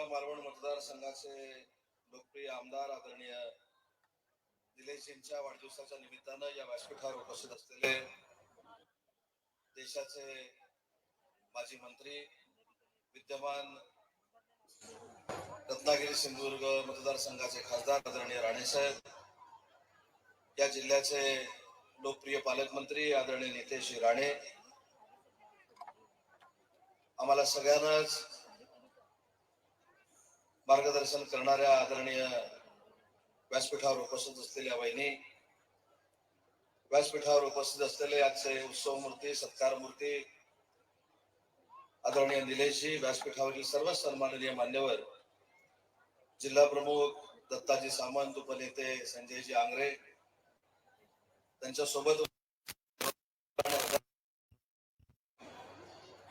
यवतमाळ मालवण मतदारसंघाचे लोकप्रिय आमदार आदरणीय दिलेशजींच्या वाढदिवसाच्या निमित्तानं या व्यासपीठावर उपस्थित असलेले देशाचे माजी मंत्री विद्यमान रत्नागिरी सिंधुदुर्ग मतदारसंघाचे खासदार आदरणीय राणेसाहेब या जिल्ह्याचे लोकप्रिय पालकमंत्री आदरणीय नितेश राणे आम्हाला सगळ्यांनाच मार्गदर्शन करणाऱ्या आदरणीय व्यासपीठावर उपस्थित असलेल्या वहिनी व्यासपीठावर उपस्थित असलेले आजचे उत्सव मूर्ती सत्कार मूर्ती आदरणीय निलेशजी व्यासपीठावरील सर्व सन्माननीय मान्यवर जिल्हा प्रमुख दत्ताजी सामंत उपनेते संजयजी आंग्रे त्यांच्यासोबत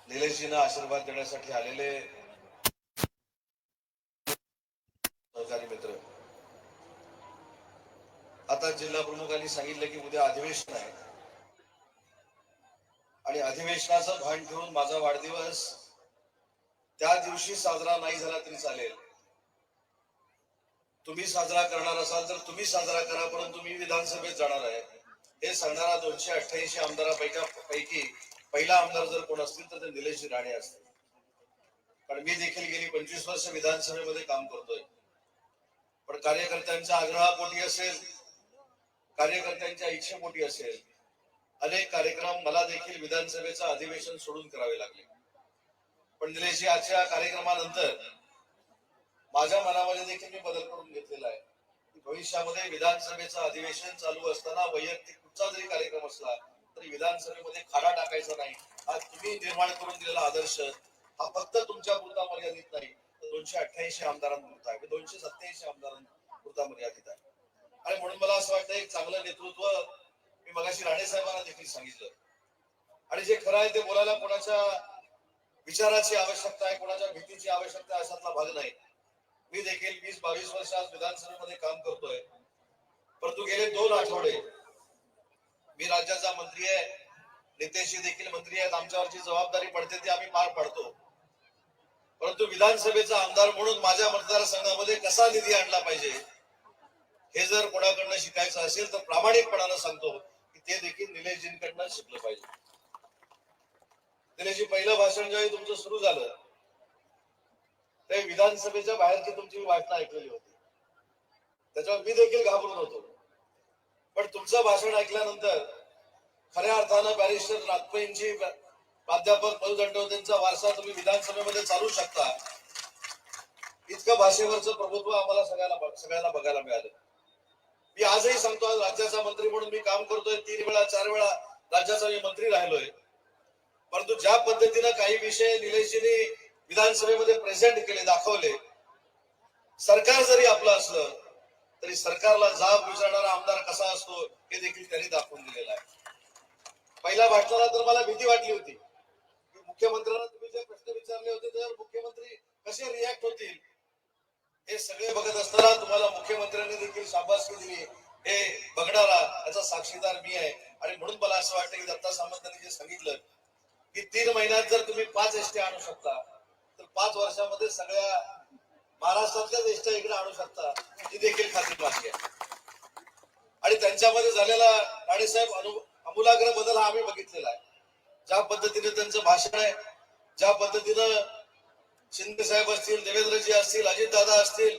निलेशजींना आशीर्वाद देण्यासाठी आलेले सहकारी मित्र आता जिल्हा प्रमुखांनी सांगितलं की उद्या अधिवेशन आहे. आणि अधिवेशनाचं भान ठेवून माझा वाढदिवस त्या दिवशी साजरा नाही झाला तरी चालेल. तुम्ही साजरा करणार असाल तर तुम्ही साजरा करा परंतु मी विधानसभेत जाणार आहे. हे सांगणारा दोनशे अठ्ठ्याऐंशी आमदारापैका पैकी पहिला आमदार जर कोण असतील तर ते निलेश राणे असतील. कारण मी देखील गेली पंचवीस वर्ष विधानसभेमध्ये काम करतोय. पण कार्यकर्त्यांच्या आग्रहापोटी असेल कार्यकर्त्यांच्या मोठी असेल. अनेक कार्यक्रम मला देखील विधानसभेचं अधिवेशन सोडून करावे लागले. पण दिलेशी आजच्या कार्यक्रमानंतर माझ्या मनामध्ये देखील मी बदल करून घेतलेला आहे. भविष्यामध्ये विधानसभेचं अधिवेशन चालू असताना वैयक्तिक कुठचा जरी कार्यक्रम असला तरी विधानसभेमध्ये खाडा टाकायचा नाही. हा तुम्ही निर्माण करून दिलेला आदर्श हा फक्त तुमच्या पुरता मर्यादित नाही तर दोनशे अठ्ठ्याऐंशी आमदारांपुरता आहे. म्हणजे दोनशे सत्याऐंशी आमदारांपुरता मर्यादित आहे. आणि म्हणून मला असं वाटतं एक चांगलं नेतृत्व मी मगाशी राणे साहेबांना देखील सांगितलं. आणि जे खरं आहे ते बोलायला कोणाच्या विचाराची आवश्यकता आहे कोणाच्या भीतीची आवश्यकता आहे अशातला भाग नाही. मी देखील वीस बावीस वर्ष आज विधानसभेमध्ये काम करतोय. परंतु गेले दोन आठवडे मी राज्याचा मंत्री आहे नितेशजी देखील मंत्री आहेत आमच्यावरची जबाबदारी पडते ती आम्ही पार पाडतो. परंतु विधानसभेचा आमदार म्हणून माझ्या मतदारसंघामध्ये कसा निधी आणला पाहिजे? हे जर कोणाकडनं शिकायचं असेल तर प्रामाणिकपणानं सांगतो की ते देखील निलेशजींकडनं शिकलं पाहिजे. निलेशजी पहिलं भाषण ज्यावेळी तुमचं सुरू झालं ते विधानसभेच्या बाहेरची तुमची वाटणं ऐकलेली होती. त्याच्यावर मी देखील घाबरून होतो. पण तुमचं भाषण ऐकल्यानंतर खऱ्या अर्थानं बॅरिस्टर नागपेंची प्राध्यापक मधुदंडवतेंचा वारसा तुम्ही विधानसभेमध्ये चालू शकता. इतकं भाषेवरचं प्रभुत्व आम्हाला सगळ्याला सगळ्यांना बघायला मिळालं. मी आजही सांगतो आज राज्याचा मंत्री म्हणून मी काम करतोय तीन वेळा चार वेळा राज्याचा मी मंत्री राहिलोय. परंतु ज्या पद्धतीनं काही विषय निलेशजींनी विधानसभेमध्ये प्रेझेंट केले दाखवले सरकार जरी आपलं असलं तरी सरकारला जाब विचारणारा आमदार कसा असतो हे देखील त्यांनी दाखवून दिलेलं आहे. पहिल्या भाषणाला तर मला भीती वाटली होती. मुख्यमंत्र्यांना तुम्ही जे प्रश्न विचारले होते तर मुख्यमंत्री कसे रिॲक्ट होतील? हे सगळे बघत असताना तुम्हाला मुख्यमंत्र्यांनी देखील शाबासकी दिली. हे बघणारा याचा साक्षीदार मी आहे. आणि म्हणून मला असं वाटतं की दत्ता सामंतांनी जे सांगितलं की तीन महिन्यात जर तुम्ही पाच एसटी आणू शकता तर पाच वर्षामध्ये सगळ्या महाराष्ट्रातल्याच एसट्या इकडे आणू शकता ही देखील खात्री माझी आहे. आणि त्यांच्यामध्ये झालेला राणेसाहेब अनु अमूलाग्र बदल हा आम्ही बघितलेला आहे. ज्या पद्धतीने त्यांचं भाषण आहे ज्या पद्धतीनं शिंदे साहेब असतील देवेंद्रजी असतील अजितदादा असतील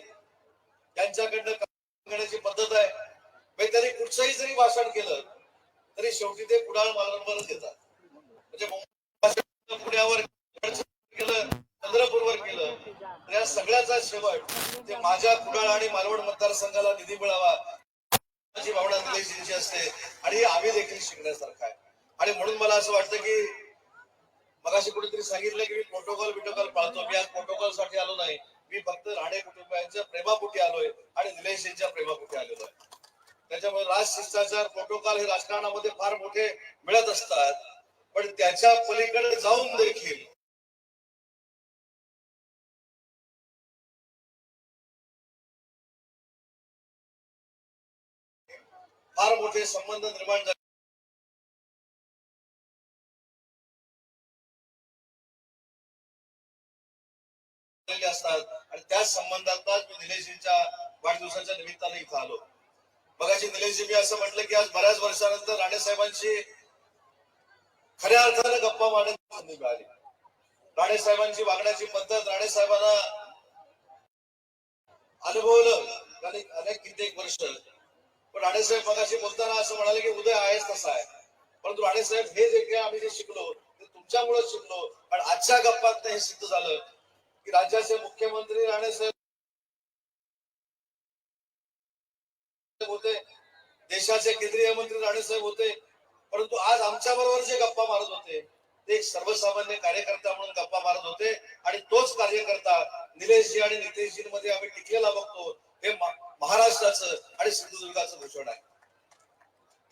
त्यांच्याकडनं करण्याची पद्धत आहे. म्हणजे त्यांनी कुठचंही जरी भाषण केलं तरी शेवटी ते कुडाळ मालवणवरच येतात. म्हणजे पुण्यावर केलं चंद्रपूरवर केलं तर या सगळ्याचा शेवट ते माझ्या कुडाळ आणि मालवण मतदारसंघाला निधी मिळावा माझी भावना असते आणि आम्ही देखील शिकण्यासारखं आहे. आणि म्हणून मला असं वाटतं की मगाशी कुठेतरी सांगितलं की मी प्रोटोकॉल बिटोकॉल पाळतो. मी आज प्रोटोकॉलसाठी आलो नाही. मी फक्त राणे कुटुंबियांच्या प्रेमापोटी आलोय आणि निलेशजींच्या प्रेमापोटी आलेलो आहे. त्याच्यामुळे राज शिष्टाचार प्रोटोकॉल हे राजकारणामध्ये फार मोठे मिळत असतात. पण त्याच्या पलीकडे जाऊन देखील फार मोठे संबंध निर्माण झाले. असतात आणि त्याच संबंधातच मी निलेशजींच्या वाढदिवसाच्या निमित्ताने इथं आलो. मगाशी निलेशजी मी असं म्हटलं की आज बऱ्याच वर्षानंतर राणे साहेबांशी खऱ्या अर्थानं गप्पा मारण्याची संधी मिळाली. राणे साहेबांची वागण्याची पद्धत राणे साहेबांना अनुभवलं अनेक अनेक कित्येक वर्ष. पण राणेसाहेब मगाशी बोलताना असं म्हणाले की उदय आहेच तसा आहे. परंतु राणेसाहेब हे जे काही आम्ही जे शिकलो ते तुमच्यामुळे शिकलो. आणि आजच्या गप्पात हे सिद्ध झालं. की राज्याचे मुख्यमंत्री राणेसाहेब होते देशाचे केंद्रीय मंत्री राणेसाहेब होते परंतु आज आमच्या बरोबर जे गप्पा मारत होते ते एक सर्वसामान्य कार्यकर्ता म्हणून गप्पा मारत होते आणि तोच कार्यकर्ता निलेशजी आणि नितेशजींमध्ये आम्ही टिकलेला बघतो हे महाराष्ट्राचं आणि सिंधुदुर्गाचं भूषण आहे.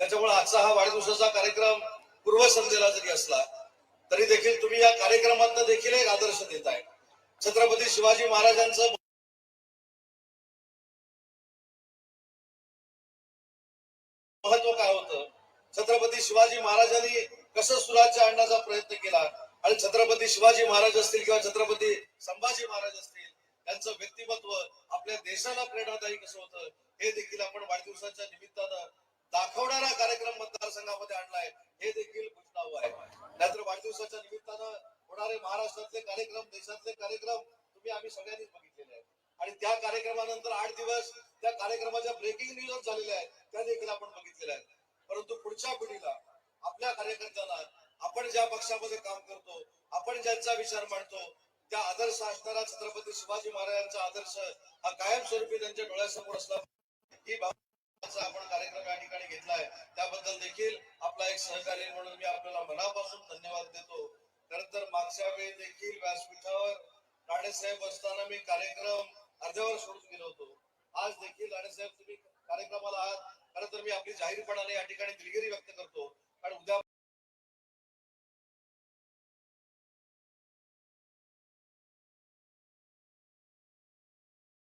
त्याच्यामुळे आजचा हा वाढदिवसाचा कार्यक्रम पूर्वसंध्येला जरी असला तरी देखील तुम्ही या कार्यक्रमात देखील एक आदर्श देत आहे. छत्रपती शिवाजी महाराजांचं महत्त्व काय होतं? छत्रपती शिवाजी महाराजांनी कसं सुराज्य आणण्याचा प्रयत्न केला? आणि छत्रपती शिवाजी महाराज असतील किंवा छत्रपती संभाजी महाराज असतील त्यांचं व्यक्तिमत्व आपल्या देशाला प्रेरणादायी कसं होतं हे देखील आपण वाढदिवसाच्या निमित्तानं दाखवणारा कार्यक्रम मतदारसंघामध्ये आणलाय. हे देखील पुष्णावं आहे नाहीतर वाढदिवसाच्या निमित्तानं होणारे महाराष्ट्रातले कार्यक्रम देशातले कार्यक्रम तुम्ही आम्ही सगळ्यांनीच बघितलेले आहेत. आणि त्या कार्यक्रमानंतर आठ दिवस त्या कार्यक्रमाच्या ब्रेकिंग न्यूज झालेल्या आहेत. त्या देखील आपण बघितलेल्या आहेत. परंतु पुढच्या पिढीला आपल्या कार्यकर्त्यांना आपण ज्या पक्षामध्ये काम करतो आपण ज्यांचा विचार मांडतो त्या आदर्श असणारा छत्रपती शिवाजी महाराजांचा आदर्श हा कायमस्वरूपी त्यांच्या डोळ्यासमोर असला ही बाबतीचा आपण कार्यक्रम या ठिकाणी घेतलाय त्याबद्दल देखील आपला एक सहकारी म्हणून मी आपल्याला मनापासून धन्यवाद देतो. खर तर मागच्या वेळी देखील व्यासपीठावर राणेसाहेब असताना मी कार्यक्रम अर्ध्यावर सोडून गेलो होतो. आज देखील राणेसाहेब तुम्ही कार्यक्रमाला आहात. खरं तर मी आपली जाहीरपणाने या ठिकाणी दिलगिरी व्यक्त करतो.